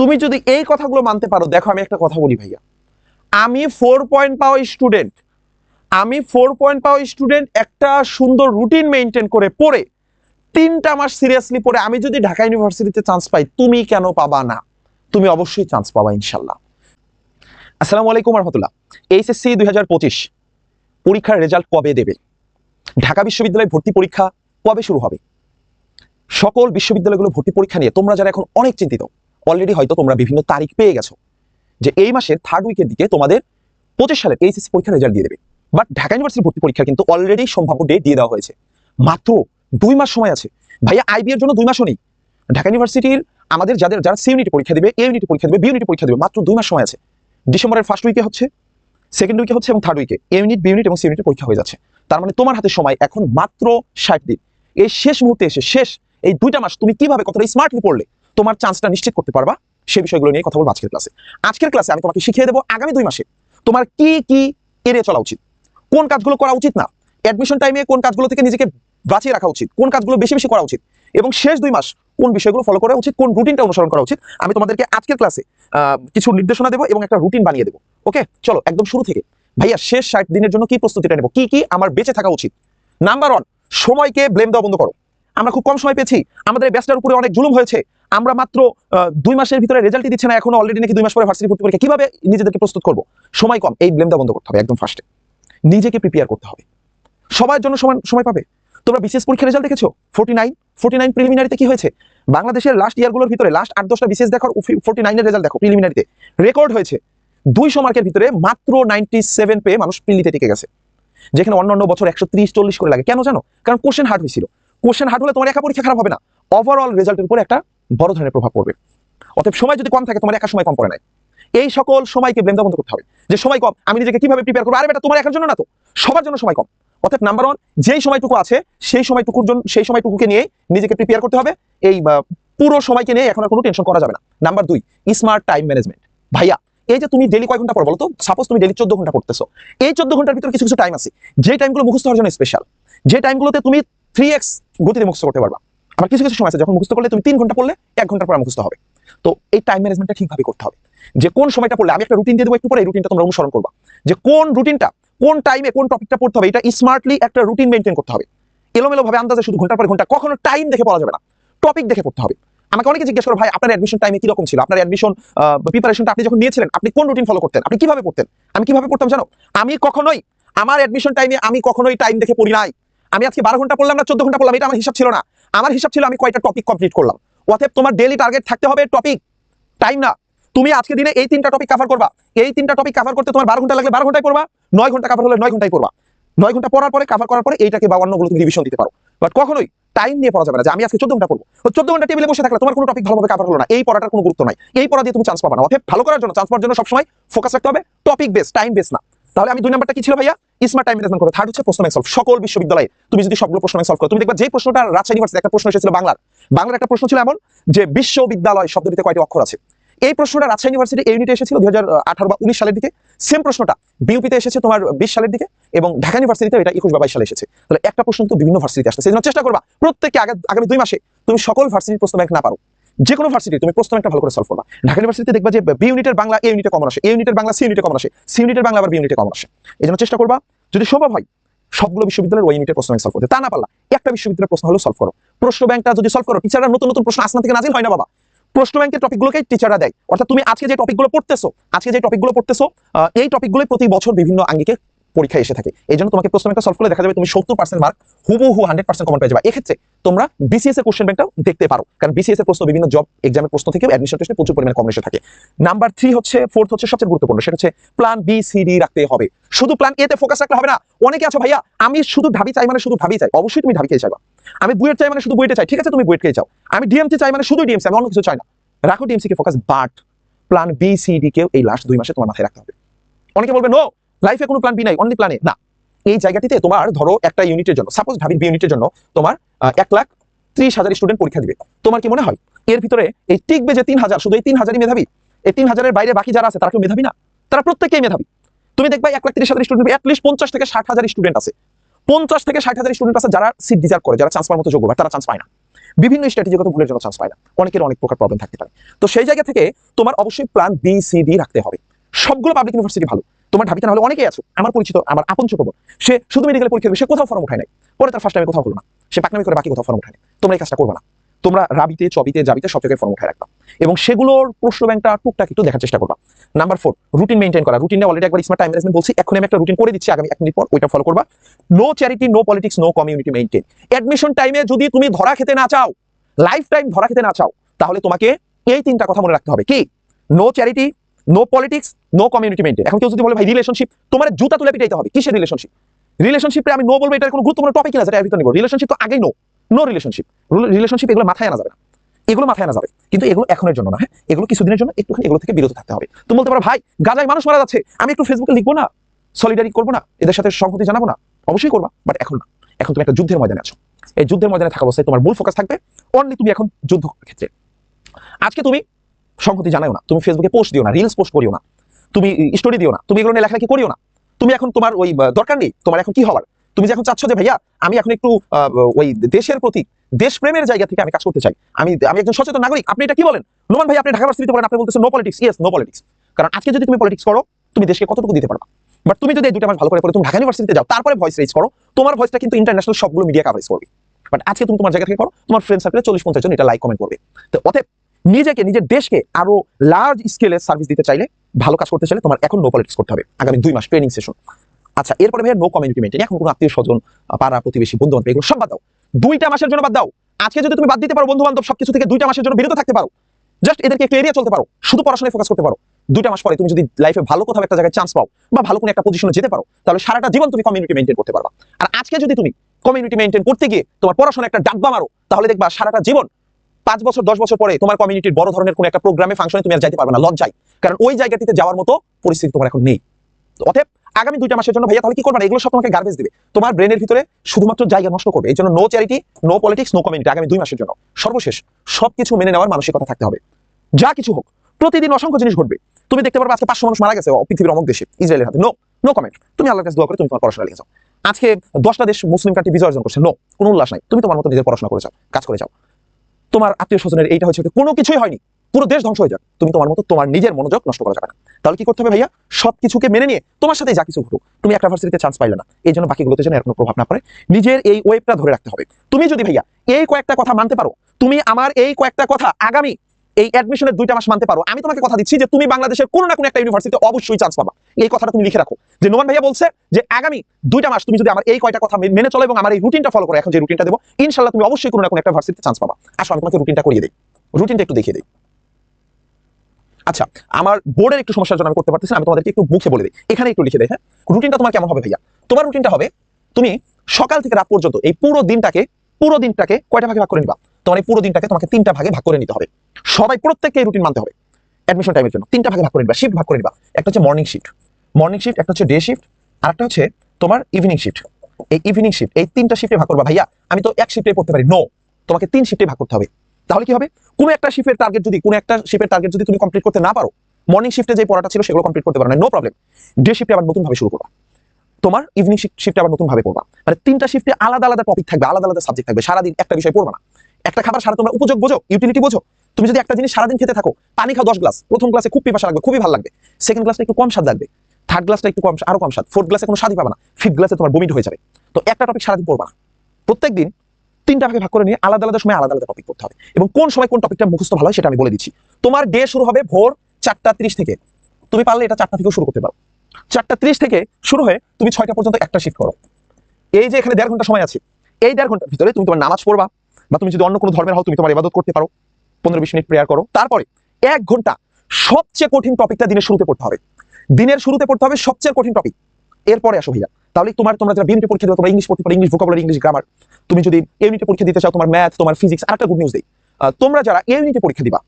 তুমি যদি এই কথাগুলো মানতে পারো, দেখো আমি একটা কথা বলি ভাইয়া। আমি ফোর পয়েন্ট পাওয়া স্টুডেন্ট আমি ফোর পয়েন্ট পাওয়া স্টুডেন্ট একটা সুন্দর রুটিন মেনটেন করে পড়ে তিনটা মাস সিরিয়াসলি পড়ে আমি যদি ঢাকা ইউনিভার্সিটিতে চান্স পাই, তুমি কেন পাবা না? তুমি অবশ্যই চান্স পাবা, ইনশাল্লাহ। আসসালামু আলাইকুম রহমতুল্লাহ। এইচএসসি দুই হাজার পঁচিশ, পরীক্ষার রেজাল্ট কবে দেবে? ঢাকা বিশ্ববিদ্যালয়ে ভর্তি পরীক্ষা কবে শুরু হবে? সকল বিশ্ববিদ্যালয়গুলো ভর্তি পরীক্ষা নিয়ে তোমরা যারা এখন অনেক চিন্তিত অলরেডি হয়তো তোমরা বিভিন্ন তারিখ পেয়ে গেছো যে এই মাসের থার্ড উইকের দিকে তোমাদের পঁচিশ সালের এইচএসসি পরীক্ষার রেজাল্ট দিয়ে দেবে। বাট ঢাকা ইউনিভার্সিটি ভর্তি পরীক্ষা কিন্তু অলরেডি সম্ভাব্য ডেট দিয়ে দেওয়া হয়েছে। মাত্র দুই মাস সময় আছে। ভাইয়া আইবি এর জন্য দুই মাসও নেই। ঢাকা ইউনিভার্সিটির আমাদের যাদের, যারা সি ইউনিটি পরীক্ষা দেবে এ ইউনিটি পরীক্ষা দেবে বি ইউনিটি পরীক্ষা দেবে, মাত্র দুই মাস সময় আছে। ডিসেম্বরের ফার্স্ট উইকে হচ্ছে সেকেন্ড উইকে হচ্ছে এবং থার্ড উইকে এ ইউনিট বি ইউনিট এবং সি ইউনিটের পরীক্ষা হয়ে যাচ্ছে। তার মানে তোমার হাতে সময় এখন মাত্র ষাট দিন। এই শেষ মুহূর্তে এসে, শেষ এই দুইটা মাস তুমি কীভাবে কতটা স্মার্টলি পড়লে তোমার চান্সটা নিশ্চিত করতে পারবা সেই বিষয়গুলো নিয়ে কথা বলব আজকের ক্লাসে আজকের ক্লাসে আমি তোমাকে শিখিয়ে দেবো আগামী দুই মাসে তোমার কি কি এড়িয়ে চলা উচিত। কোন কাজগুলো করা উচিত না। অ্যাডমিশন টাইমে কোন কাজগুলো থেকে নিজেকে বাঁচিয়ে রাখা উচিত, কোন কাজগুলো বেশি বেশি করা উচিত এবং শেষ দুই মাস কোন বিষয়গুলো ফলো করা উচিত, কোন রুটিনটা অনুসরণ করা উচিত, আমি তোমাদেরকে আজকের ক্লাসে কিছু নির্দেশনা দেবো এবং একটা রুটিন বানিয়ে দেবো। ওকে চলো, একদম শুরু থেকে। ভাইয়া, শেষ ষাট দিনের জন্য কি প্রস্তুতিটা নেব? কি কি আমার বেঁচে থাকা উচিত? নাম্বার ওয়ান সময়কে ব্লেম দেওয়া বন্ধ করো। আমরা খুব কম সময় পেয়েছি। আমাদের ব্যাচটার উপরে অনেক জুলুম হয়েছে। আমরা মাত্র দুই মাসের ভিতরে রেজাল্টই দিচ্ছে না এখন অলরেডি নাকি দুই মাস পরে ভার্সিটি ভর্তি পরীক্ষা। কীভাবে নিজেদেরকে প্রস্তুত করব? সময় কম। এই ব্লেম দেওয়া বন্ধ করতে হবে একদম ফার্স্টে নিজেকে প্রিপেয়ার করতে হবে। সবার জন্য সময় সময় পাবে। তোমরা বিশেষ পরীক্ষার রেজাল্ট দেখেছ? ফোর্টি নাইন ফোর্টি নাইন প্রিলিমিনারিতে কি হয়েছে? বাংলাদেশের লাস্ট ইয়ারগুলোর ভিতরে লাস্ট আট, দশটা বিশেষ দেখো ফোর্টি নাইনের রেজাল্ট দেখো প্রিলিমিনারিতে রেকর্ড হয়েছে দুইশো মার্কের ভিতরে মাত্র নাইনটি সেভেন পেয়ে মানুষ প্রিলিতে টিকে গেছে। যেখানে অন্যান্য বছর একশো ত্রিশ, চল্লিশ করে লাগে। কেন জানো? কারণ কোশ্চেন হার্ড হয়েছিল। কোশ্চেন হার্ড হলে তোমার একা পরীক্ষা খারাপ হবে না। ওভারঅল রেজাল্টের উপর একটা বড় ধরনের প্রভাব পড়বে। অতএব সময় যদি কম থাকে, তোমার একা সময় কম পড়ে নাই। এই সকল সময়কে ব্লেম বন্ধ করতে হবে। যে সময় কম, আমি নিজেকে কীভাবে প্রিপেয়ার করব? আরে বেটা, তোমার একার জন্য না তো। সবার জন্য সময় কম। অর্থাৎ নাম্বার ওয়ান যেই সময়টুকু আছে, সেই সময়টুকুর জন্য সেই সময়টুকুকে নিয়ে নিজেকে প্রিপেয়ার করতে হবে। এই পুরো সময়কে নিয়ে এখন আর কোনো টেনশন করা যাবে না। নাম্বার দুই স্মার্ট টাইম ম্যানেজমেন্ট ভাইয়া, এই যে তুমি ডেলি কয় ঘণ্টা পড়ো বলো তো সাপোজ তুমি ডেলি চোদ্দ ঘণ্টা পড়তেছো। এই চোদ্দ ঘণ্টার ভিতরে কিছু কিছু টাইম আছে। যে টাইমগুলো মুখস্থ হওয়ার জন্য স্পেশাল যে টাইমগুলোতে তুমি থ্রি এক্স গতিতে মুখস্থ করতে পারবা। আবার কিছু কিছু সময় আছে যখন মুখস্থ করলে তুমি তিন ঘণ্টা পড়লে এক ঘণ্টার পর মুখস্থ হবে। তো এই টাইম ম্যানেজমেন্টটা ঠিকভাবে করতে হবে। যে কোন সময়টা পড়লে, আমি একটা রুটিন দিয়ে দেবো একটু পরে, এই রুটিনটা তোমরা অনুসরণ করবা। যে কোন রুটিনটা কোন টাইমে কোন টপিকটা পড়তে হবে, এটা স্মার্টলি একটা রুটিন মেনটেন করতে হবে। এলোমেলো ভাবে আন্দাজে শুধু ঘণ্টার পর ঘণ্টা, কখনো টাইম দেখে পড়া যাবে না। টপিক দেখে পড়তে হবে। আমাকে অনেকে জিজ্ঞেস করো, ভাই, আপনার অ্যাডমিশন টাইমে কি রকম ছিল? আপনার অ্যাডমিশন প্রিপারেশনটা আপনি যখন নিয়েছিলেন, আপনি কোন রুটিন ফলো করতেন? আপনি কীভাবে পড়তেন? আমি কীভাবে পড়তাম জানো? আমি কখনোই, আমার অ্যাডমিশন টাইমে আমি কখনোই টাইম দেখে পড়ি নাই। আমি আজকে বারো ঘণ্টা পড়লাম না, চোদ্দ ঘণ্টা পড়লাম, এটা আমার হিসাব ছিল না। আমার হিসাব ছিল আমি কয়টা টপিক কমপ্লিট করলাম। অতএব তোমার ডেলি টার্গেট থাকতে হবে টপিক টাইম না। তুমি আজকে দিনে এই তিনটা টপিক কভার করবা। এই তিনটা টপিক কভার করতে তোমার বারো ঘণ্টা লাগলে বারো ঘন্টায় পড়বা, নয় ঘণ্টা কভার হলে নয় ঘন্টায় পড়বা। নয় ঘণ্টা পড়ার পরে কভার করার পরে এইটাকে বা অন্যগুলো তুমি রিভিশন দিতে পারো। বাট কখনোই টাইম নিয়ে পড়া যাবে না যে আমি আজকে চোদ্দ ঘণ্টা পড়ব চোদ্দ ঘণ্টা টেবিলে বসে থাকলে তোমার কোনো টপিক ভালোভাবে কভার হলো না। এই পড়াটার কোনো গুরুত্ব নাই। এই পড়া দিয়ে তুমি চান্স পাবা না। অতএব ভালো করার জন্য চান্স পাওয়ার জন্য সবসময় ফোকাস রাখতে হবে। টপিক বেস টাইম বেস না। তাহলে আমি দুই নাম্বারটা কি ছিল ভাইয়া? স্মার্ট টাইম ম্যানেজমেন্ট করো। থার্ড হচ্ছে প্রশ্ন ব্যাংক সলভ সকল বিশ্ববিদ্যালয়ে তুমি যদি সবগুলো প্রশ্ন ব্যাংক সলভ করো, তুমি দেখবা যে প্রশ্নটা রাজশাহী ইউনিভার্সিটি একটা প্রশ্ন এসেছিল বাংলার। বাংলার একটা প্রশ্ন ছিল এমন যে বিশ্ববিদ্যালয় শব্দটিতে কয়টি অক্ষর আছে? এই প্রশ্নটা রাজশাহী ইউনিভার্সিটি এই ইউনিটে এসেছিল দুই হাজার আঠারো বা উনিশ সালের দিকে। সেম প্রশ্নটা বিউপিতে এসেছে তোমার বিশ সালের দিকে এবং ঢাকা ইউনিভার্সিটিতে এটা একুশ বা বাইশ সালে এসেছে। তাহলে একটা প্রশ্ন তো বিভিন্ন ভার্সিটিতে আসছে সেই জন্য চেষ্টা করবা প্রত্যেকে আগে আগামী দুই মাসে তুমি সকল ভার্সিটির প্রশ্ন ব্যাংক না পারো। যে কোনো ভার্সিটি তুমি প্রশ্ন ব্যাংকটা ভালো করে সলভ করবা। ঢাকা ইউনিভার্সিটিতে দেখবা যে বি ইউনিটের বাংলা এ ইউনিটে কমন আসে এ ইউনিটের বাংলা সি ইউনিটে কমন আসে সি ইউনিটের বাংলা আবার বি ইউনিটে কমন আসে। এই জন্য চেষ্টা করবা, যদি সম্ভব হয়, সবগুলো বিশ্ববিদ্যালয়ের ওই ইউনিটের প্রশ্ন সলভ করতে। তা না পারলা, একটা বিশ্ববিদ্যালয়ের প্রশ্ন হলো সলভ করো। প্রশ্ন ব্যাংকটা যদি সলভ করো টিচাররা নতুন নতুন প্রশ্ন আসনা থেকে নাজিল হয় না বাবা। প্রশ্ন ব্যাংকের টপিকগুলোকে টিচাররা দেয়। অর্থাৎ তুমি আজকে যে টপিকগুলো পড়তেছো, আজকে যে টপিকগুলো পড়তেছো এই টপিকগুলো প্রতি বছর বিভিন্ন আঙ্গিকে পরীক্ষায় এসে থাকে। এই জন্য তোমাকে প্রশ্ন ব্যাংকটা সলভ করলে দেখা যাবে তুমি সত্তর পার্সেন্ট মার্ক হুবহু হান্ড্রেড পার্সেন্ট কমন পেয়ে যাবে। এক্ষেত্রে তোমরা বিসিএস এর কোশ্চেন ব্যাংকটাও দেখতে পারো। কারণ বিসিএস এর প্রশ্ন বিভিন্ন জব এক্সামের প্রশ্ন থেকে অ্যাডমিশন টেস্টে প্রচুর পরিমাণে কম এসে থাকে। নাম্বার থ্রি হচ্ছে ফোর্থ হচ্ছে সবচেয়ে গুরুত্বপূর্ণ। সেটা হচ্ছে প্ল্যান বি সি ডি রাখতে হবে। শুধু প্ল্যান এতে ফোকাস রাখলে হবে না। অনেকে আছো ভাইয়া, আমি শুধু ঢাবি চাই মানে শুধু ঢাবি চাই। অবশ্যই তুমি ঢাবিকে চাইবা। আমি বুয়েট চাই মানে শুধু বুয়েটে চাই। ঠিক আছে, তুমি বুয়েটকে চাও আমি ডিএমসি চাই মানে শুধু ডিএমসি আমি অন্য কিছু চাই না। রাখো DMC K focus but plan B C D কেও এই লাস্ট দুই মাসে তোমার মাথায় রাখতে হবে। অনেকে বলবে নো লাইফে কোনো প্ল্যান বি নাই অনলি প্ল্যানে না, এই জায়গাটিতে তোমার ধরো একটা ইউনিটের জন্য সাপোজ ঢাবির বি ইউনিটের জন্য তোমার এক লাখ ত্রিশ হাজার স্টুডেন্ট পরীক্ষা দিবে। তোমার কি মনে হয়? এর ভিতরে এই টিকবে যে তিন হাজার, শুধু এই তিন হাজারই মেধাবী? এই তিন হাজারের বাইরে বাকি যারা আছে, তারা কেউ মেধাবী না? তারা প্রত্যেকেই মেধাবী। তুমি দেখবা এক লাখ ত্রিশ হাজার স্টুডেন্ট অ্যাটলিস্ট পঞ্চাশ থেকে ষাট হাজার স্টুডেন্ট আছে। পঞ্চাশ থেকে ষাট হাজার স্টুডেন্ট আছে যারা সিট ডিজার্ভ করে, যারা চান্স পাওয়ার মতো যোগ্য, but তারা চান্স পায় না। বিভিন্ন স্ট্র্যাটেজিগত ভুলের জন্য চান্স পায় না। অনেকের অনেক প্রকার প্রবলেম থাকতে পারে। তো সেই জায়গা থেকে তোমার অবশ্যই প্ল্যান বি সি ডি রাখতে হবে। সবগুলো পাবলিক ইউনিভার্সিটি ভালো। তোমার ঢাবিতে না হলে অনেকেই আছো। আমার পরিচিত আমার আপন ছোট বোন। সে শুধু মেডিকেল পরীক্ষা দেবে, সে কোথাও ফর্ম উঠায় নাই। পরে তার ফার্স্ট টাইমে কোথাও হলো না। সে পাকনামি করে বাকি কোথাও ফর্ম উঠায়। তোমরা এই কাজটা করবে না। তোমরা রাবিতে চবিতে জাবিতে সব জায়গায় ফর্ম উঠায় রাখবা। এবং সেগুলোর প্রশ্ন ব্যাংকটা টুকটাক একটু দেখার চেষ্টা করবা। নাম্বার ফোর রুটিন মেনটেন করা। রুটিনে অলরেডি একবার স্মার্ট টাইম ম্যানেজমেন্ট বলছি। এখন আমি একটা রুটিন করে দিচ্ছি আগামী এক মিনিট পর ওইটা ফলো করবা। No charity no politics no community maintain admission টাইমে যদি তুমি ধরা খেতে না চাও লাইফ টাইম ধরা খেতে না চাও তাহলে তোমাকে এই তিনটা কথা মনে রাখতে হবে। কি? No charity no politics no community maintain এখন কেউ যদি বলে, ভাই রিলেশনশিপ তোমার জুতা তুলে পিটাইতে হবে। কিসের রিলেশনশিপ রিলেশনশিপে আমি নো বলব এটা কোনো গুরুত্বপূর্ণ টপিক না যেটা ভিতরে নিব। রিলেশনশিপ তো আগেই নো নো রিলেশনশিপ রিলেশনশিপ এগুলো মাথায় আনা যাবে না। এগুলো মাথায় আনা যাবে। কিন্তু এগুলো এখনের জন্য না হ্যাঁ? এগুলো কিছুদিনের জন্য একটুখানি এগুলো থেকে বিরত থাকতে হবে। তুমি বলতে পারো, ভাই, গাজায় মানুষ মারা যাচ্ছে। আমি একটু ফেসবুকে লিখব না? সলিডারি করব না? এদের সাথে সংহতি জানাব না? অবশ্যই করবা বাট এখন না। এখন তুমি একটা যুদ্ধের ময়দানে আছো। এই যুদ্ধের ময়দানে থাকা অবস্থায় তোমার মূল ফোকাস থাকবে অনলি তুমি এখন যুদ্ধ ক্ষেত্রে আজকে তুমি সংহতি জানাও না। তুমি ফেসবুকে পোস্ট দিও না রিলস পোস্ট করিও না। তুমি স্টোরি দিও না, তুমি এগুলো নিয়ে লেখালেখি করিও না। তুমি এখন তোমার ওই দরকার নেই, তোমার এখন কি হওয়ার তুমি যে এখন চাচ্ছ যে, ভাইয়া, আমি এখন একটু ওই দেশের প্রতি, দেশপ্রেমের জায়গা থেকে আমি কাজ করতে চাই। আমি আমি একজন সচেতন নাগরিক, আপনি এটা কি বলেন? নোমান ভাই, আপনি ঢাকা ভার্সিটিতে পড়েন, আপনি বলতেছেন no politics yes no politics কারণ আজকে যদি তুমি পলিটিক্স করো, তুমি দেশকে কতটুকু দিতে পারবা? বাট তুমি যদি এই দুটো মাস ভালো করে তুমি ঢাকা ইউনিভার্সিটিতে যাও, তারপরে ভয়েস রেজ করো, তোমার ভয়েসটা কিন্তু ইন্টারন্যাশনাল সবগুলো মিডিয়া কাভারেজ করবে। বাট আজকে তুমি তোমার জায়গা থেকে করো, তোমার ফ্রেন্ড সার্কেলে চল্লিশ, পঞ্চাশ জন এটা লাইক কমেন্ট করবে। তো অতএব নিজেকে, নিজের দেশকে আরও লার্জ স্কেলে সার্ভিস দিতে চাইলে ভালো কাজ করতে চাইলে তোমার এখন নো পলিটিক্স করতে হবে। আগামী দুই মাস ট্রেনিং সেশন আচ্ছা এরপরে ভাইয়া নো কমিউনিটি মেনটেন এখন কোনো আত্মীয় স্বজন, পাড়া, প্রতিবেশী বন্ধু বান্ধব এগুলো সব বাদ দাও। দুইটা মাসের জন্য বাদ দাও। আজকে যদি তুমি বাদ দিতে পারো বন্ধু বান্ধব সবকিছু থেকে দুইটা মাসের জন্য বিরত থাকতে পারো। জাস্ট এদেরকে একটু এড়িয়ে চলতে পারো। শুধু পড়াশোনায় ফোকাস করতে পারো। দুইটা মাস পরে তুমি যদি লাইফে ভালো কোথাও একটা জায়গায় চান্স পাও বা ভালো কোনো একটা পজিশনে যেতে পারো, তাহলে সারাটা জীবন তুমি কমিউনিটি মেনটেন করতে পারবা। আর আজকে যদি তুমি কমিউনিটি মেনটেন করতে গিয়ে তোমার পড়াশোনা একটা ডাব্বা মারো, তাহলে দেখবা সারাটা জীবন পাঁচ বছর, দশ বছর পরে তোমার কমিউনিটির বড় ধরনের কোনো একটা প্রোগ্রামে ফাংশনে তুমি আর যাইতে পারবে না, লজ্জায়। কারণ ওই জায়গাটিতে যাওয়ার মতো পরিস্থিতি তোমার এখন নেই। অতএব আগামী দুইটা মাসের জন্য ভাইয়া তাহলে কি করবে না? এগুলো সব তোমাকে গার্বেজ দিবে। তোমার ব্রেনের ভিতরে শুধুমাত্র জায়গা নষ্ট করবে। এই জন্য no charity no politics no community আগামী দুই মাসের জন্য। সর্বশেষ, সবকিছু মেনে নেওয়ার মানসিকতা থাকতে হবে। যা কিছু হোক, প্রতিদিন অসংখ্য জিনিস ঘটবে। তুমি দেখতে পারবে আজকে পাঁচশো মানুষ মারা গেছে, পৃথিবীর অমুক দেশে, ইসরায়েলের হাতে। নো নো কমেন্ট তুমি আল্লাহর কাছে দোয়া করে তুমি তোমার পড়াশোনা লিখে যাও। আজকে দশটা দেশ মুসলিম কান্ট্রি বিজয় অর্জন করছে। নো কোনো উল্লাস নাই। তুমি তোমার মতো নিজের পড়াশোনা করে যাও, কাজ করে যাও। তোমার আত্মীয় স্বজনের এইটা হচ্ছে কোনো কিছুই হয়নি। পুরো দেশ ধ্বংস হয়ে যাক। তুমি তোমার মতো তোমার নিজের মনোযোগ নষ্ট করা যাবে না। তাহলে কি করতে হবে ভাইয়া? সব কিছুকে মেনে নিয়ে তোমার সাথে যা কিছু ঘটুক। তুমি একটা ভার্সিটিতে চান্স পাইলে না। এই জন্য বাকিগুলোতে যেন এর কোনো প্রভাব না পড়ে। নিজের এই ওয়েবটা ধরে রাখতে হবে। তুমি যদি ভাইয়া এই কয়েকটা কথা মানতে পারো, তুমি আমার এই কয়েকটা কথা আগামী এই অ্যাডমিশনের দুইটা মাস মানতে পারো। আমি তোমাকে কথা দিচ্ছি যে তুমি বাংলাদেশের কোনো না কোনো একটা ইউনিভার্সিটিতে অবশ্যই চান্স পাবা। এই কথাটা তুমি লিখে রাখো। যে নোমান ভাইয়া বলছে যে আগামী দুইটা মাস তুমি যদি আমার এই কয়টা কথা মেনে চলো এবং আমার এই রুটিনটা ফলো করো, এখন যে রুটিনটা দেবো ইনশাল্লাহ তুমি অবশ্যই কোনো না কোনো একটা ভার্সিটিতে চান্স পাবা। আসো, আমি তোমাকে রুটিনটা করিয়ে দিই। রুটিনটা একটু দেখিয়ে দিই। আচ্ছা আমার বোর্ডের একটু সমস্যার জন্য আমি করতে পারতেছি আমি তোমাদেরকে একটু মুখে বলে দিই। এখানে একটু লিখে দেয় হ্যাঁ? রুটিনটা তোমার কেমন হবে ভাইয়া? তোমার রুটিনটা হবে, তুমি সকাল থেকে রাত পর্যন্ত এই পুরো দিনটাকে পুরো দিনটাকে কয়টা ভাগে ভাগ করে নিবা? তোমার এই পুরো দিনটাকে তোমাকে তিনটা ভাগে ভাগ করে নিতে হবে। সবাই প্রত্যেককে রুটিন মানতে হবে। অ্যাডমিশন টাইমের জন্য তিনটা ভাগে ভাগ করে নিবা শিফট ভাগ করে নিবা। একটা হচ্ছে মর্নিং শিফট মর্নিং শিফট একটা হচ্ছে ডে শিফট আর একটা হচ্ছে তোমার ইভিনিং শিফট এই ইভিনিং শিফট এই তিনটা শিফটে ভাগ করবা। ভাইয়া, আমি তো এক শিফটে পড়তে পারি। নো তোমাকে তিন শিফটে ভাগ করতে হবে। তাহলে কি হবে? কোনো একটা শিফটের টার্গেট যদি, কোনো একটা শিফটের টার্গেট যদি তুমি কমপ্লিট করতে না পারো মর্নিং শিফটে যে পড়াটা ছিল সেগুলো কমপ্লিট করতে পারো না নো প্রবলেম ডে শিফটে আবার নতুন ভাবে শুরু করবা। তোমার ইভিনিং শিফটে আবার নতুন ভাবে পড়বা। মানে তিনটা শিফটে আলাদা আলাদা টপিক থাকবে, আলাদা আলাদা সাবজেক্ট থাকবে। সারাদিন একটা বিষয় পড়বা না। একটা খাবার সারা তোমরা উপযোগ বোঝো ইউটিলিটি বোঝো। তুমি যদি একটা জিনিস সারাদিন খেতে থাকো, পানি খাও দশ গ্লাস প্রথম গ্লাসে খুব পিপাসা লাগবে, খুবই ভালো লাগবে। সেকেন্ড গ্লাসটা একটু কম স্বাদ লাগবে। থার্ড গ্লাসটা একটু কম, আরও কম স্বাদ। ফোর্থ গ্লাসে কোনো স্বাদই পাবে না। ফিফথ গ্লাসে তোমার বমিট হয়ে যাবে। তো একটা টপিক সারাদিন পড়বা না। প্রত্যেকদিন তিনটা ভাগে ভাগ করে নিয়ে আলাদা আলাদা সময় আলাদা আলাদা টপিক পড়তে হবে। এবং কোন সময় কোন টপিকটা মুখস্থ ভালো হয় সেটা আমি বলে দিচ্ছি। তোমার ডে শুরু হবে ভোর চারটা ত্রিশ থেকে। তুমি পারলে এটা চারটা থেকেও শুরু করতে পারো। চারটা ত্রিশ থেকে শুরু হয়ে তুমি ছয়টা পর্যন্ত একটা শিফট করো। এই যে এখানে দেড় ঘণ্টা সময় আছে, এই দেড় ঘণ্টার ভিতরে তুমি তোমার নামাজ পড়বা। বা তুমি যদি অন্য কোনো ধর্মের হও, তুমি তোমার ইবাদত করতে পারো। পনেরো বিশ মিনিট প্রেয়ার করো। তারপরে এক ঘণ্টা সবচেয়ে কঠিন টপিকটা দিনের শুরুতে পড়তে হবে। দিনের শুরুতে পড়তে হবে সবচেয়ে কঠিন টপিক এরপরে আসো ভাইয়া। তাহলে তোমার, তোমরা যারা বিএমটি পরীক্ষা দেবো, তোমরা ইংলিশ পড়তে পারো ইংলিশ ভোকাবুলারি ইংলিশ গ্রামার তুমি যদি ইউনিটে পরীক্ষা দিতে চাও, তোমার ম্যাথ তোমার ফিজিক্স আর একটা গুড নিউজ দেই তোমরা যারা ইউনিটে পরীক্ষা দিবা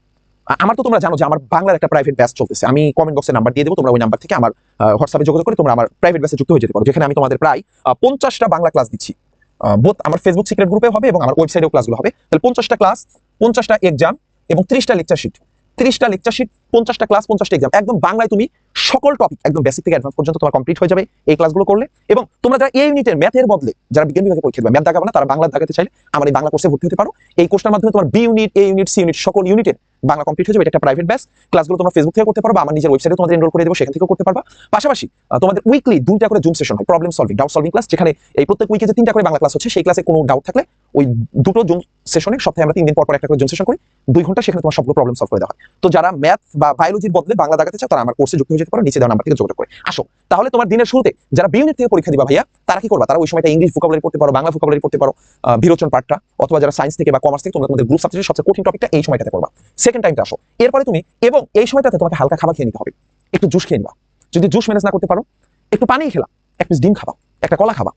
আমার তো তোমরা জানো যে আমার বাংলার একটা প্রাইভেট ব্যাচ চলতেছে। আমি কমেন্ট বক্সে নাম্বার দিয়ে দেবো, তোমরা ওই নাম্বার থেকে আমার হোয়াটসঅ্যাপে যোগাযোগ করে তোমরা আমার প্রাইভেট ব্যাচে যুক্ত হয়ে যেতে পারো। যেখানে আমি তোমাদের প্রায় পঞ্চাশটা বাংলা ক্লাস দিচ্ছি। বোধ আমার ফেসবুক সিক্রেট গ্রুপে হবে এবং আমার ওয়েবসাইটেও ক্লাসগুলো হবে। তাহলে পঞ্চাশটা ক্লাস পঞ্চাশটা এক্সাম এবং ত্রিশটা লেকচার শিট ত্রিশটা লেকচার শিট পঞ্চাশটা ক্লাস পঞ্চাশটা এক্সাম একদম বাংলায় তুমি সকল টপিক একদম বেসিক থেকে অ্যাডভান্স পর্যন্ত তোমার কমপ্লিট হয়ে যাবে এই ক্লাসগুলো করলে এবং তোমরা যারা এই ইউনিটের ম্যাথের বদলে যারা বিজ্ঞান বিভাগে পরীক্ষা দেবে ম্যাথ দেখাবে না, তারা বাংলা দেখাতে চাইলে আমার এই বাংলা কোর্সে ভর্তি হতে পারো। এই কোর্সটার মাধ্যমে তোমার B unit A unit C unit সকল ইউনিটের বাংলা কমপ্লিট হয়ে যাবে, এটা একটা প্রাইভেট ব্যাচ ক্লাসগুলো তোমরা ফেসবুক থেকে করতে পারো আমার নিজের ওয়েবসাইটে তোমাদের এনরোল করে দেবো, সেখান থেকেও করতে পারবা। পাশাপাশি তোমাদের উইকলি দুইটা করে জুম সেশন হয় problem solving doubt solving class যেখানে এই প্রত্যেক উইকে যে তিনটা করে বাংলা ক্লাস হচ্ছে, সেই ক্লাসে কোনো ডাউট থাকলে ওই দুটো জুম সেশনে সপ্তাহে আমরা তিন দিন পর পর একটা করে জুম সেশন করি। দুই ঘণ্টা সেখানে তোমার সবগুলো প্রবলেম সলভ করে দেওয়া হয়। তো যারা ম্যাথ বা বায়োলজির বদলে বাংলা দেখাতে চাও, তারা আমার কোর্সে যুক্ত হয়ে যেতে পারো, নিচে দেওয়া নাম্বার থেকে যোগাযোগ করে। আসো, তাহলে তোমার দিনের শুরুতে যারা বি ইউনিট থেকে পরীক্ষা দিবা ভাইয়া, তারা কি করবা? তারা ওই সময়টা ইংলিশ ভোকাবুলারি পড়তে পারো, বাংলা ভোকাবুলারি পড়তে পারো বিরোচন পাঠটা, অথবা যারা সায়েন্স থেকে বা কমার্স থেকে তোমরা তোমাদের গ্রুপ সাবজেক্টের সবচেয়ে কঠিন টপিকটা এই সময়টাতে করবা সেকেন্ড টাইমটা আসো। এরপরে তুমি, এবং এই সময়টাতে তোমাকে হালকা খাবার খেয়ে নিতে হবে। একটু জুস খেয়ে নিবা। যদি জুস ম্যানেজ না করতে পারো, একটু পানি খেলা, এক পিস ডিম খাবা, একটা কলা খাবা।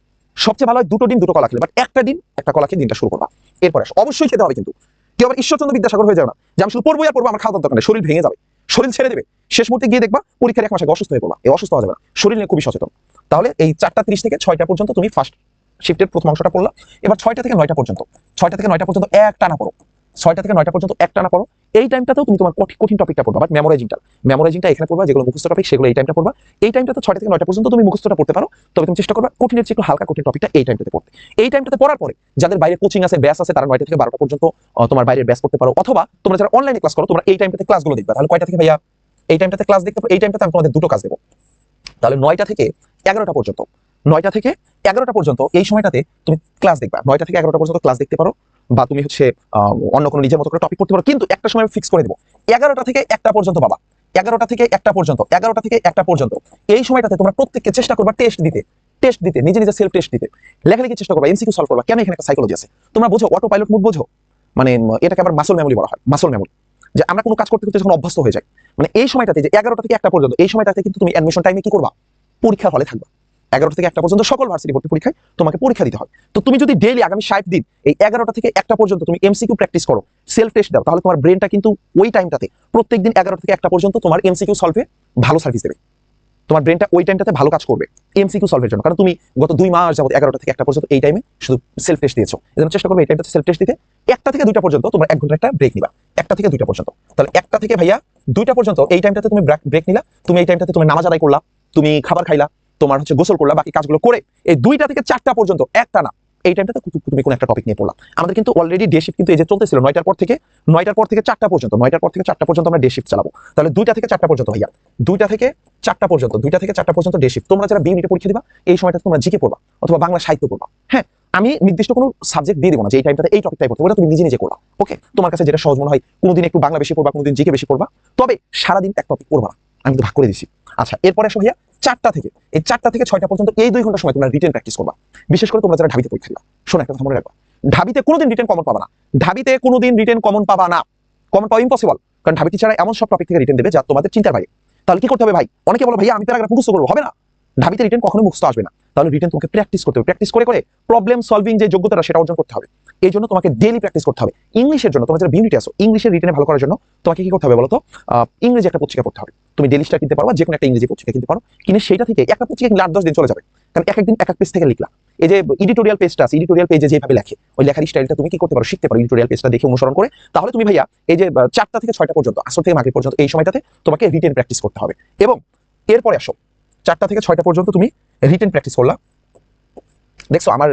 সবচেয়ে ভালো হয় দুটো ডিম, দুটো কলা খেলে বাট একটা ডিম, একটা কলা খেয়ে দিনটা শুরু করবা। এরপরে অবশ্যই খেতে হবে কিন্তু। কেউ আবার ঈশ্বরচন্দ্র বিদ্যাসাগর হয়ে যাবে না, যে আমি শুধু পড়ব আর পড়ব, আমার খাওয়া দরকার নেই, শরীর ভেঙে যাবে। শরীর ছেড়ে দেবে। শেষ মুহূর্তে গিয়ে দেখবা পরীক্ষার এক মাসে অসুস্থ হয়ে পড়বা। এই অসুস্থ হওয়া যাবে না। শরীর নিয়ে খুবই সচেতন। তাহলে এই চারটা ত্রিশ থেকে ছয়টা পর্যন্ত তুমি ফার্স্ট শিফটের প্রথম অংশটা পড়লা। এবার ছয়টা থেকে নয়টা পর্যন্ত। ছয়টা থেকে নয়টা পর্যন্ত এক টানা পড়ো। ছয়টা থেকে নয়টা পর্যন্ত এক টানা পড়ো। এই টাইমটাতেও তুমি তোমার কঠিন- টপিকটা পড়বা বাট মেমোরাইজিংটা মেমোরাইজিংটা এখানে পড়বা, যেগুলো মুখস্থ টপিক সেগুলো এই টাইমটা পড়বা। এই টাইমটাতে ছয়টা থেকে নয়টা পর্যন্ত তুমি মুখস্থটা পড়তে পারো। তবে তুমি চেষ্টা করবা কঠিনের চেয়ে একটু হালকা, কঠিন টপিকটা এই টাইমটাতে পড়তে। এই টাইমটাতে পড়ার পরে যাদের বাইরে কোচিং আছে, ব্যাস আছে, তারা নয়টা থেকে বারোটা পর্যন্ত তোমার বাইরের ব্যাস করতে পারো। অথবা তোমরা যারা অনলাইনে ক্লাস করো, তোমরা এই টাইমটাতে ক্লাসগুলো দেখবা। তাহলে কয়টা থেকে ভাইয়া? এই টাইমটাতে ক্লাস দেখতে এই টাইমটাতে আমি তোমাদের দুটো কাজ দেবো। তাহলে নয়টা থেকে এগারোটা পর্যন্ত, নয়টা থেকে এগারোটা পর্যন্ত, এই সময়টাতে তুমি ক্লাস দেখবা। নয়টা থেকে এগারোটা পর্যন্ত ক্লাস দেখতে পারো। বা তুমি হচ্ছে অন্য কোনো নিজের মতো করে টপিক পড়তে পারো, কিন্তু একটা সময় ফিক্স করে দেবো। এগারোটা থেকে একটা পর্যন্ত বাবা এগারোটা থেকে একটা পর্যন্ত, এগারোটা থেকে একটা পর্যন্ত। এই সময়টাতে তোমরা প্রত্যেককে চেষ্টা করবা টেস্ট দিতে। টেস্ট দিতে, নিজে নিজে সেলফ টেস্ট দিতে। লেখালেখি চেষ্টা করবা এমসিকিউ সলভ করবা। কেন এখানে একটা সাইকোলজি আছে? তোমরা বোঝো অটো পাইলট মুড বোঝো। মানে এটাকে আবার মাসল মেমোরি বলা হয় মাসল মেমোরি যে আমরা কোনো কাজ করতে করতে যখন অভ্যস্ত হয়ে যায় মানে এই সময়টাতে যে এগারোটা থেকে একটা পর্যন্ত, এই সময়টাতে কিন্তু তুমি অ্যাডমিশন টাইমে কি করবা? পরীক্ষার হলে থাকবা। এগারোটা থেকে একটা পর্যন্ত সকল ভার্সিটি ভর্তি পরীক্ষায় তোমাকে পরীক্ষা দিতে হয়। তো তুমি যদি ডেইলি আগামী ষাট দিন এই এগারোটা থেকে একটা পর্যন্ত তুমি এমসিকিউ প্র্যাকটিস করো সেলফ টেস্ট দাও, তাহলে তোমার ব্রেনটা কিন্তু ওই টাইমটাতে প্রত্যেক দিন এগারোটা থেকে একটা পর্যন্ত তোমার এমসিকিউ সলভে ভালো সার্ভিস দেবে। তোমার ব্রেনটা ওই টাইমটাতে ভালো কাজ করবে এমসিকিউ সলভের জন্য। কারণ তুমি গত দুই মাস যাবত এগারোটা থেকে একটা পর্যন্ত এই টাইমে শুধু সেলফ টেস্ট দিয়েছ। এজন্য চেষ্টা করবে এই টাইমটাতে সেলফ টেস্ট দিতে। একটা থেকে দুইটা পর্যন্ত তোমার এক ঘণ্টা একটা ব্রেক নিবা। একটা থেকে দুইটা পর্যন্ত। তাহলে একটা থেকে ভাইয়া দুইটা পর্যন্ত এই টাইমটাতে তুমি ব্রেক নিলা। তুমি এই টাইমটাতে তুমি নামাজ আদায় করলা। তুমি খাবার খাইলা। তোমার হচ্ছে গোসল করলা বাকি কাজগুলো করে এই দুইটা থেকে চারটা পর্যন্ত, একটা না। এই টাইমটাতে তুমি কোন একটা টপিক নিয়ে পড়লাম। আমাদের কিন্তু অলরেডি ডে শিফট কিন্তু এই যে চলতেছিল, নয়টার পর থেকে, নয়টার পর থেকে চারটা পর্যন্ত, নয়টার পর থেকে চারটা পর্যন্ত আমরা ডে শিফট চালাবো। তাহলে দুইটা থেকে চারটা পর্যন্ত ভাইয়া, দুইটা থেকে চারটা পর্যন্ত, দুইটা থেকে চারটা পর্যন্ত ডে শিফট তোমরা যারা বি মিনিটে পরীক্ষা দিবা, এই সময়টা তোমরা জিকে পড়বা, অথবা বাংলা সাহিত্য পড়বা। হ্যাঁ আমি নির্দিষ্ট কোনো সাবজেক্ট দিয়ে দেবো না যে এই টাইমটাতে এই টপিকটাই পড়তে ওটা তুমি নিজে নিজে করবা। ওকে তোমার কাছে যেটা সহজ মনে হয়, কোনোদিন একটু বাংলা বেশি পড়বা, কোনোদিন জিকে বেশি পড়বা, তবে সারাদিন এক টপিক পড়বা আমি তো ভাগ করে দিছি আচ্ছা এরপরে আসো ভাইয়া চারটা থেকে, এই চারটা থেকে ছয়টা পর্যন্ত এই দুই ঘণ্টা সময় তোমরা রিটেন প্র্যাকটিস করবা। বিশেষ করে তোমরা যারা ঢাবিতে পরীক্ষা দিবা। শোনো, একটা কথা মনে রাখবা। ঢাবিতে কোনোদিন রিটেন কমন পাবা না। ঢাবিতে কোনোদিন রিটেন কমন পাবা না। কমন পাওয়া ইম্পসিবল কারণ ঢাবি টিচাররা এমন সব টপিক থেকে রিটেন দেবে যা তোমাদের চিন্তার বাইরে। তাহলে কি করতে হবে ভাই? অনেকে বলো, ভাইয়া, আমি প্যারাগ্রাফ মুখস্থ করব। হবে না। ঢাবিতে রিটেন কখনো মুখস্থ আসবে না। তাহলে রিটেন তোমাকে প্র্যাকটিস করতে হবে। প্র্যাকটিস করে করে প্রবলেম সলভিং যে যোগ্যতাটা, সেটা অর্জন করতে হবে। এই জন্য তোমাকে ডেলি প্র্যাকটিস করতে হবে। ইংলিশের জন্য, তোমার যারা বিউনিটি আসো ইংলিশের রিটেনে ভালো করার জন্য তোমাকে কি করতে হবে বলতো? ইংরেজি একটা পত্রিকা পড়তে হবে। তুমি ডেলি স্টার কিনতে পারো যে কোনো একটা ইংরেজি পত্রিকা কিনতে পারো, কিনে সেটা থেকে একটা পত্রিকা কিনলে আট দশ দিন চলে যাবে। কারণ এক একদিন এক এক পেজ থেকে লিখলা। এই যে এডিটোরিয়াল পেজটা আছে এডিটোরিয়াল পেজে যেভাবে লেখে, ওই লেখার স্টাইলটা তুমি কি করতে পারো, শিখতে পারো এডিটোরিয়াল পেজটা দেখে অনুসরণ করে। তাহলে তুমি ভাইয়া এই যে চারটা থেকে ছয়টা পর্যন্ত আসর থেকে মাগের পর্যন্ত, এই সময়টাতে তোমাকে রিটেন প্র্যাকটিস করতে হবে। এবং এরপরে আসো, চারটা থেকে ছয়টা পর্যন্ত তুমি রিটেন প্র্যাকটিস করলা। দেখছ, আমার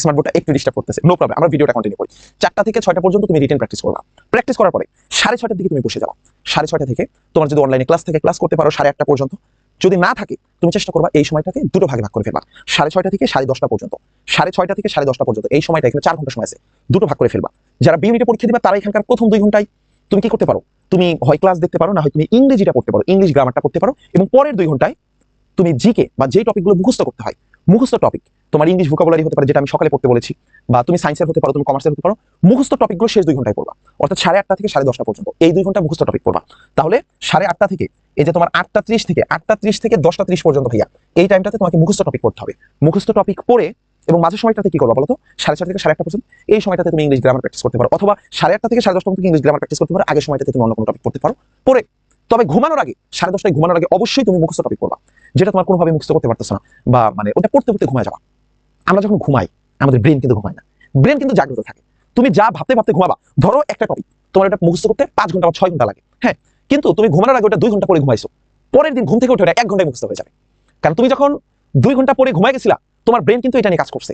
স্মার্ট বোর্ডটা একটু ডিস্টার্ব করতেছে। নো প্রবলেম আমরা ভিডিওটা কন্টিনিউ করি। চারটা থেকে ছয়টা পর্যন্ত তুমি রিটেন প্র্যাকটিস করবা। প্র্যাকটিস করার পরে সাড়ে ছয়টার দিকে তুমি বসে যাও সাড়ে ছয়টা থেকে তোমার যদি অনলাইনে ক্লাস থেকে ক্লাস করতে পারো সাড়ে আটটা পর্যন্ত, যদি না থাকে, তুমি চেষ্টা করবা এই সময়টাকে দুটো ভাগে ভাগ করে ফেলবা। সাড়ে ছয়টা থেকে সাড়ে দশটা পর্যন্ত। সাড়ে ছয়টা থেকে সাড়ে দশটা পর্যন্ত, এই সময়টা এখানে চার ঘণ্টা সময় আছে, দুটো ভাগ করে ফেলবা। যারা বি মিনিটে পরীক্ষা দিবা, তারা এখানকার প্রথম দুই ঘন্টায় তুমি কি করতে পারো? তুমি হয় ক্লাস দেখতে পারো, না হয় তুমি ইংরেজিটা পড়তে পারো ইংলিশ গ্রামারটা পড়তে পারো, এবং পরের দুই ঘন্টায় তুমি জিকে বা যেই টপিকগুলো মুখস্থ করতে হয়, মুখস্থ টপিক তোমার ইংলিশ ভোকাবুলারি হতে পারে, যেটা আমি সকালে পড়তে বলেছি, বা তুমি সায়েন্সের হতে পারো, তুমি কমার্সের হতে পারো, মুখস্থ টপিকগুলো শেষ দুই ঘন্টায় পড়বা। অর্থাৎ সাড়ে আটটা থেকে সাড়ে দশটা পর্যন্ত। এই দুই ঘণ্টা মুখস্থ টপিক পড়বা। তাহলে সাড়ে আটটা থেকে, এই যে তোমার আটটা ত্রিশ থেকে, আটটা ত্রিশ থেকে দশটা ত্রিশ পর্যন্ত ভাইয়া, এই টাইমটাতে তোমাকে মুখস্থ টপিক পড়তে হবে। মুখস্থ টপিক পড়ে এবং মাঝের সময়টাতে কি করবা বলো তো সাড়ে চার থেকে সাড়ে আটটা পর্যন্ত, এই সময়টাতে তুমি ইংলিশ গ্রামার প্র্যাকটিস করতে পারো, অথবা সাড়ে আটটা থেকে সাড়ে দশটা পর্যন্ত ইংলিশ গ্রামার প্র্যাকটিস করতে পারো, আগের সময়টাতে তুমি অন্য কোনো টপিক পড়তে পারো পরে তবে ঘুমানোর আগে, সাড়ে দশটায় ঘুমানোর আগে অবশ্যই তুমি মুখস্থ টপিক পড়বা, যেটা তোমার কোনোভাবে মুখস্থ করতে পারতেছো না, বা মানে ওটা পড়তে পড়তে ঘুমায় যাওয়া আমরা যখন ঘুমাই, আমাদের ব্রেন কিন্তু ঘুমায় না। ব্রেন কিন্তু জাগ্রত থাকে। তুমি যা ভাবতে ভাবতে ঘুমাবা, ধরো একটা টপিক তোমার এটা মুখস্থ করতে পাঁচ ঘণ্টা বা ছয় ঘণ্টা লাগে হ্যাঁ? কিন্তু তুমি ঘুমানোর আগে ওটা দুই ঘণ্টা পরে ঘুমাইছো। পরের দিন ঘুম থেকে উঠে ওটা এক ঘন্টায় মুখস্থ হয়ে যাবে। কারণ তুমি যখন দুই ঘণ্টা পরে ঘুমাই গেছিলা, তোমার ব্রেন কিন্তু এটা নিয়ে কাজ করছে।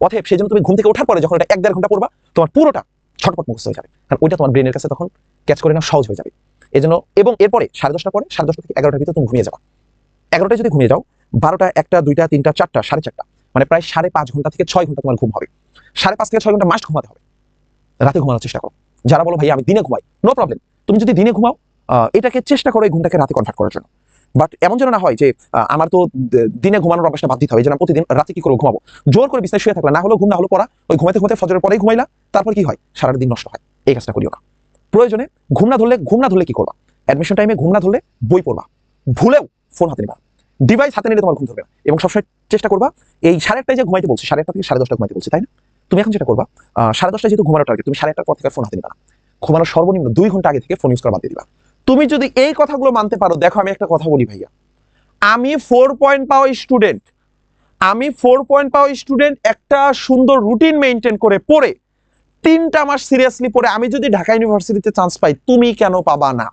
অতএব সেই জন্য তুমি ঘুম থেকে ওঠার পরে যখন এটা এক দেড় ঘণ্টা পড়বা, তোমার পুরোটা ছটপট মুখস্থ হয়ে যাবে। কারণ ওইটা তোমার ব্রেনের কাছে তখন ক্যাচ করে না সহজ হয়ে যাবে। এই জন্য এবং এরপরে সাড়ে দশটা পরে, সাড়ে দশটা থেকে এগারোটার ভিতরে তুমি ঘুমিয়ে যাবা। এগারোটায় যদি ঘুমিয়ে যাও, বারোটা, একটা, দুইটা, তিনটা, চারটা, সাড়ে চারটা মানে প্রায় সাড়ে পাঁচ ঘণ্টা থেকে ছয় ঘণ্টা তোমার ঘুম হবে। সাড়ে পাঁচ থেকে ছয় ঘণ্টা মাস্ট ঘুমাতে হবে। রাতে ঘুমানোর চেষ্টা করো। যারা বলো ভাই আমি দিনে ঘুমাই। নো প্রবলেম তুমি যদি দিনে ঘুমাও এটাকে চেষ্টা করো এই ঘুমটাকে রাতে কনভার্ট করার জন্য। বাট এমন যেন না হয় যে আমার তো দিনে ঘুমানোর অভ্যাসটা বাদ দিতে হবে, যে না, প্রতিদিন রাতে কি করে ঘুমাবো? জোর করে বিছনায় শুয়ে থাকলে, না হলো ঘুম, না হলো পড়া, ওই ঘুমাতে ঘুমাতে ফজরের পরেই ঘুমাইলা, তারপর কি হয়? সারাটা দিন নষ্ট হয়। এই কাজটা করিও না। প্রয়োজনে ঘুম না ধরলে, ঘুম না ধরলে কি করবা? অ্যাডমিশন টাইমে ঘুম না ধরলে বই পড়বা। ভুলেও ফোন হাতে নিবা। ডিভাইস হাতে নিলে তোমার ঘুম ধরবে না। এবং সবসময় চেষ্টা করবা, এই সাড়ে আটটায় যে ঘুমাইতে বলছি, সাড়ে আটটা থেকে সাড়ে দশটা ঘুমাইতে বলছি, তাই না? তুমি এখন যেটা করবা সাড়ে দশটায় যেহেতু ঘুমানোর টার্গেট তুমি সাড়ে আটটার পর থেকে ফোন হাতে নিবা ঘুমানোর সর্বনিম্ন দুই ঘণ্টা আগে থেকে ফোন ইউজ করা বাদ দিবা। তুমি যদি এই কথাগুলো মানতে পারো, দেখো আমি একটা কথা বলি ভাইয়া। আমি ফোর পয়েন্ট পাওয়া স্টুডেন্ট আমি ফোর পয়েন্ট পাওয়া স্টুডেন্ট একটা সুন্দর রুটিন মেনটেন করে পড়ে, তিনটা মাস সিরিয়াসলি পড়ে, আমি যদি ঢাকা ইউনিভার্সিটিতে চান্স পাই, তুমি কেন পাবা না?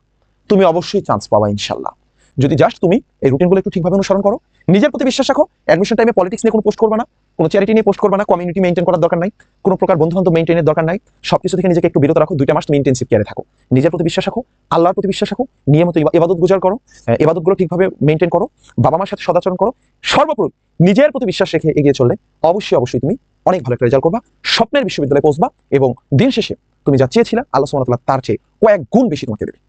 তুমি অবশ্যই চান্স পাবা, ইনশাল্লাহ। যদি জাস্ট তুমি এই রুটিনগুলো একটু ঠিকভাবে অনুসরণ করো নিজের প্রতি বিশ্বাস রাখো অ্যাডমিশন টাইমে পলিটিক্স নিয়ে কোনো পোস্ট করবে না কোনো চ্যারিটি নিয়ে পোস্ট করবে না কমিউনিটি মেনটেন করার দরকার নাই কোনো প্রকার বন্ধু বান্ধব মেনটেনের দরকার নাই সবকিছু থেকে নিজেকে একটু বিরত রাখো দুইটা মাস মেনটেনশিপ কেয়ারে থাকো। নিজের প্রতি বিশ্বাস রাখো আল্লাহর প্রতি বিশ্বাস রাখো নিয়মিত ইবাদত গুজার করো আহ, ইবাদতগুলো ঠিকভাবে মেনটেন করো বাবা মার সাথে সদাচরণ করো সর্বোপরি নিজের প্রতি বিশ্বাস রেখে এগিয়ে চললে অবশ্যই অবশ্যই তুমি অনেক ভালো একটা রেজাল্ট করবা স্বপ্নের বিশ্ববিদ্যালয়ে পৌঁছবা এবং দিন শেষে তুমি যা চেয়েছিলে আল্লাহ তাআলা তার চেয়ে কয়েক গুণ বেশি তোমাকে দেবে।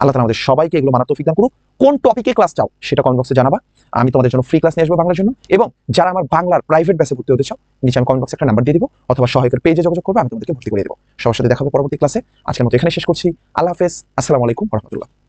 আল্লাহ তালা আমাদের সবাইকে এগুলো মানার তৌফিক দান করুক। কোন টপিকে ক্লাস চাও সেটা কমেন্ট বক্সে জানাবা। আমি তোমাদের জন্য ফ্রি ক্লাস নিয়ে আসব বাংলার জন্য। এবং যারা আমার বাংলার প্রাইভেট ব্যাসে ভর্তি হতে চাও, নিচে আমি কমেন্ট বক্সে একটা নাম্বার দিয়ে দিব, অথবা সহায়কের পেজে যোগাযোগ করবে, আমি তোমাদেরকে ভর্তি করে দেবো। সবার সাথে দেখাবো পরবর্তী ক্লাসে আজকের মতো এখানে শেষ করছি। আল্লাহ হাফেজ। আসসালামু আলাইকুম রহমতুল্লাহ।